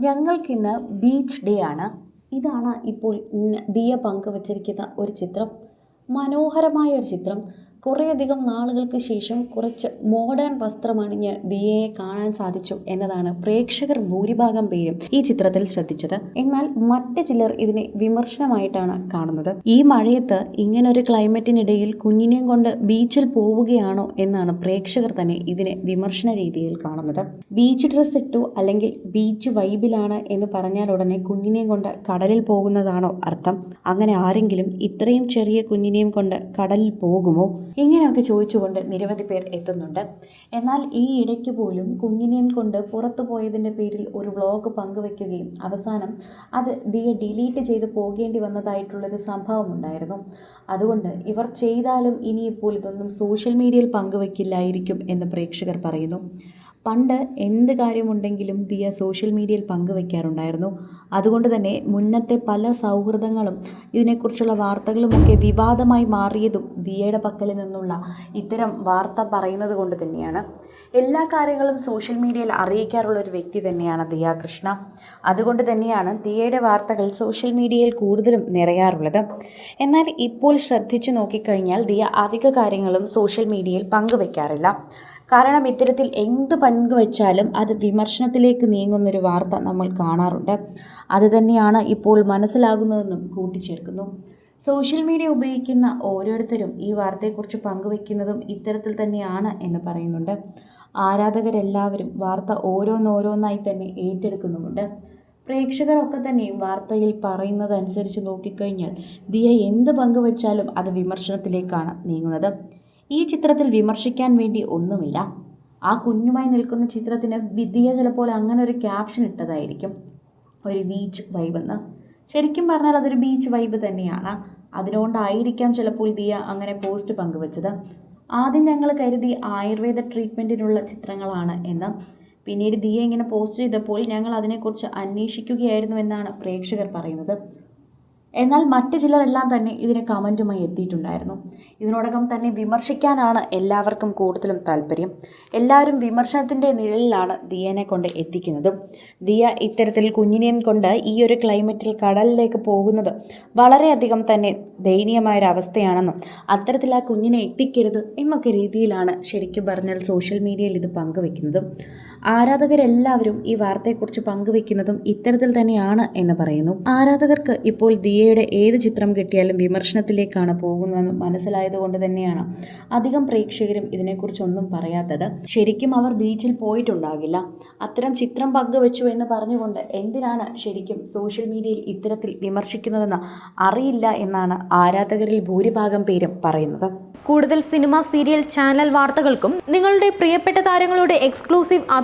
ഞങ്ങൾക്കിന്ന് beach day ആണ്. ഇതാണ് ഇപ്പോൾ ദിയ പങ്കുവച്ചിരിക്കുന്ന ഒരു ചിത്രം. മനോഹരമായ ഒരു ചിത്രം. കുറേയധികം നാളുകൾക്ക് ശേഷം കുറച്ച് മോഡേൺ വസ്ത്രമണിഞ്ഞ് ദിയയെ കാണാൻ സാധിച്ചു എന്നതാണ് പ്രേക്ഷകർ ഭൂരിഭാഗം പേരും ഈ ചിത്രത്തിൽ ശ്രദ്ധിച്ചത്. എന്നാൽ മറ്റ് ചിലർ ഇതിനെ വിമർശനമായിട്ടാണ് കാണുന്നത്. ഈ മഴയത്ത് ഇങ്ങനൊരു ക്ലൈമറ്റിനിടയിൽ കുഞ്ഞിനെയും കൊണ്ട് ബീച്ചിൽ പോവുകയാണോ എന്നാണ് പ്രേക്ഷകർ തന്നെ ഇതിനെ വിമർശന രീതിയിൽ കാണുന്നത്. ബീച്ച് ഡ്രസ് ഇട്ടു അല്ലെങ്കിൽ ബീച്ച് വൈബിലാണ് എന്ന് പറഞ്ഞാൽ ഉടനെ കുഞ്ഞിനെയും കൊണ്ട് കടലിൽ പോകുന്നതാണോ അർത്ഥം. അങ്ങനെ ആരെങ്കിലും ഇത്രയും ചെറിയ കുഞ്ഞിനെയും കൊണ്ട് കടലിൽ പോകുമോ? ഇങ്ങനെയൊക്കെ ചോദിച്ചുകൊണ്ട് നിരവധി പേർ എത്തുന്നുണ്ട്. എന്നാൽ ഈ ഇടയ്ക്ക് പോലും കുഞ്ഞിനെയും കൊണ്ട് പുറത്തു പോയതിന്റെ പേരിൽ ഒരു വ്ളോഗ് പങ്കുവെക്കുകയും അവസാനം അത് ദിയ ഡിലീറ്റ് ചെയ്ത് പോകേണ്ടി വന്നതായിട്ടുള്ളൊരു സംഭവം ഉണ്ടായിരുന്നു. അതുകൊണ്ട് ഇവർ ചെയ്താലും ഇനിയിപ്പോൾ ഇതൊന്നും സോഷ്യൽ മീഡിയയിൽ പങ്കുവെക്കില്ലായിരിക്കും എന്ന് പ്രേക്ഷകർ പറയുന്നു. പണ്ട് എന്ത് കാര്യമുണ്ടെങ്കിലും ദിയ സോഷ്യൽ മീഡിയയിൽ പങ്കുവയ്ക്കാറുണ്ടായിരുന്നു അതുകൊണ്ട് തന്നെ മുന്നത്തെ പല സൗഹൃദങ്ങളും ഇതിനെക്കുറിച്ചുള്ള വാർത്തകളുമൊക്കെ വിവാദമായി മാറിയതും ദിയയുടെ പക്കൽ നിന്നുള്ള ഇത്തരം വാർത്ത പറയുന്നത് കൊണ്ട് തന്നെയാണ്. എല്ലാ കാര്യങ്ങളും സോഷ്യൽ മീഡിയയിൽ അറിയിക്കാറുള്ള ഒരു വ്യക്തി തന്നെയാണ് ദിയ കൃഷ്ണ. അതുകൊണ്ട് തന്നെയാണ് ദിയയുടെ വാർത്തകൾ സോഷ്യൽ മീഡിയയിൽ കൂടുതലും നിറയാറുള്ളത്. എന്നാൽ ഇപ്പോൾ ശ്രദ്ധിച്ചു നോക്കിക്കഴിഞ്ഞാൽ ദിയ അധിക കാര്യങ്ങളും സോഷ്യൽ മീഡിയയിൽ പങ്കുവെക്കാറില്ല. കാരണം ഇത്തരത്തിൽ എന്ത് പങ്കുവച്ചാലും അത് വിമർശനത്തിലേക്ക് നീങ്ങുന്നൊരു വാർത്ത നമ്മൾ കാണാറുണ്ട്. അത് തന്നെയാണ് ഇപ്പോൾ മനസ്സിലാകുന്നതെന്നും കൂട്ടിച്ചേർക്കുന്നു. സോഷ്യൽ മീഡിയ ഉപയോഗിക്കുന്ന ഓരോരുത്തരും ഈ വാർത്തയെക്കുറിച്ച് പങ്കുവെക്കുന്നതും ഇത്തരത്തിൽ തന്നെയാണ് എന്ന് പറയുന്നുണ്ട്. ആരാധകരെല്ലാവരും വാർത്ത ഓരോന്നോരോന്നായി തന്നെ ഏറ്റെടുക്കുന്നുമുണ്ട്. പ്രേക്ഷകരൊക്കെ തന്നെയും വാർത്തയിൽ പറയുന്നതനുസരിച്ച് നോക്കിക്കഴിഞ്ഞാൽ ദിയ എന്ത് പങ്കുവച്ചാലും അത് വിമർശനത്തിലേക്കാണ് നീങ്ങുന്നത്. ഈ ചിത്രത്തിൽ വിമർശിക്കാൻ വേണ്ടി ഒന്നുമില്ല. ആ കുഞ്ഞുമായി നിൽക്കുന്ന ചിത്രത്തിന് വിദ്യ ചിലപ്പോൾ അങ്ങനെ ഒരു ക്യാപ്ഷൻ ഇട്ടതായിരിക്കും. ഒരു ബീച്ച് വൈബ് എന്ന്. ശരിക്കും പറഞ്ഞാൽ അതൊരു ബീച്ച് വൈബ് തന്നെയാണ്. അതിനുകൊണ്ടായിരിക്കാം ചിലപ്പോൾ ദിയ അങ്ങനെ പോസ്റ്റ് പങ്കുവച്ചത്. ആദ്യം ഞങ്ങൾ കരുതി ആയുർവേദ ട്രീറ്റ്മെന്റിനുള്ള ചിത്രങ്ങളാണ് എന്ന്. പിന്നീട് ദിയ ഇങ്ങനെ പോസ്റ്റ് ചെയ്തപ്പോൾ ഞങ്ങൾ അതിനെക്കുറിച്ച് അന്വേഷിക്കുകയായിരുന്നു എന്നാണ് പ്രേക്ഷകർ പറയുന്നത്. എന്നാൽ മറ്റ് ചിലരെല്ലാം തന്നെ ഇതിന് കമന്റുമായി എത്തിയിട്ടുണ്ടായിരുന്നു. ഇതിനോടകം തന്നെ വിമർശിക്കാനാണ് എല്ലാവർക്കും കൂടുതലും താല്പര്യം. എല്ലാവരും വിമർശനത്തിന്റെ നിഴലിലാണ് ദിയനെ കൊണ്ട് എത്തിക്കുന്നതും. ദിയ ഇത്തരത്തിൽ കുഞ്ഞിനെയും കൊണ്ട് ഈ ഒരു ക്ലൈമറ്റിൽ കടലിലേക്ക് പോകുന്നത് വളരെയധികം തന്നെ ദയനീയമായൊരവസ്ഥയാണെന്നും അത്തരത്തിൽ ആ കുഞ്ഞിനെ എത്തിക്കരുത് എന്നൊക്കെ രീതിയിലാണ് ശരിക്കും പറഞ്ഞാൽ സോഷ്യൽ മീഡിയയിൽ ഇത് പങ്കുവെക്കുന്നതും. ആരാധകരെല്ലാവരും ഈ വാർത്തയെക്കുറിച്ച് പങ്കുവെക്കുന്നതും ഇത്തരത്തിൽ തന്നെയാണ് എന്ന് പറയുന്നു. ആരാധകർക്ക് ഇപ്പോൾ ദിയയുടെ ഏത് ചിത്രം കിട്ടിയാലും വിമർശനത്തിലേക്കാണ് പോകുന്നതെന്ന് മനസ്സിലായതുകൊണ്ട് തന്നെയാണ് അധികം പ്രേക്ഷകരും ഇതിനെക്കുറിച്ചൊന്നും പറയാത്തത്. ശരിക്കും അവർ ബീച്ചിൽ പോയിട്ടുണ്ടാകില്ല. അത്തരം ചിത്രം പങ്കുവെച്ചു എന്ന് പറഞ്ഞുകൊണ്ട് എന്തിനാണ് ശരിക്കും സോഷ്യൽ മീഡിയയിൽ ഇത്തരത്തിൽ വിമർശിക്കുന്നതെന്ന് അറിയില്ല എന്നാണ് ആരാധകരിൽ ഭൂരിഭാഗം പേരും പറയുന്നത്. കൂടുതൽ സിനിമ സീരിയൽ ചാനൽ വാർത്തകൾക്കും നിങ്ങളുടെ പ്രിയപ്പെട്ട താരങ്ങളുടെ എക്സ്ക്ലൂസീവ്